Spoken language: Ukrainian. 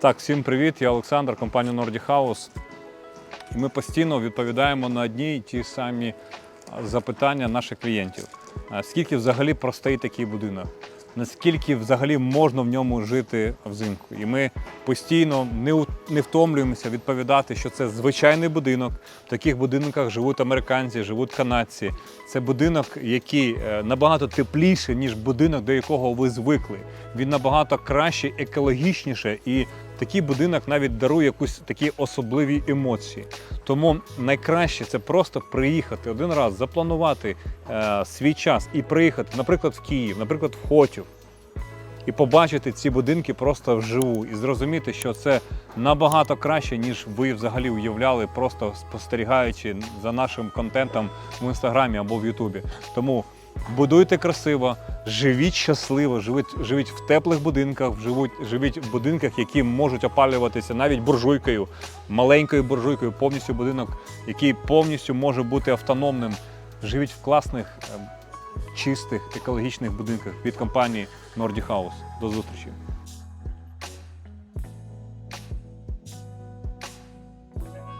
Так, всім привіт, я Олександр, компанія Nordic House. І ми постійно відповідаємо на одні й ті самі запитання наших клієнтів. А Скільки взагалі простоїть такий будинок? Наскільки взагалі можна в ньому жити взимку? І ми постійно не, не втомлюємося відповідати, що це звичайний будинок. В таких будинках живуть американці, живуть канадці. Це будинок, який е, набагато тепліший, ніж будинок, до якого ви звикли. Він набагато краще, екологічніше, і такий будинок навіть дарує якусь такі особливі емоції. Тому найкраще це просто приїхати один раз, запланувати е, свій час і приїхати, наприклад, в Київ, наприклад, в Хотів. І побачити ці будинки просто вживу, і зрозуміти, що це набагато краще, ніж ви взагалі уявляли, просто спостерігаючи за нашим контентом в інстаграмі або в Ютубі. Тому будуйте красиво, живіть щасливо, живіть, живіть в теплих будинках, живуть, живіть в будинках, які можуть опалюватися навіть буржуйкою, маленькою буржуйкою, повністю будинок, який повністю може бути автономним. Живіть в класних, е, чистих, екологічних будинках від компанії Nordic House. До зустрічі!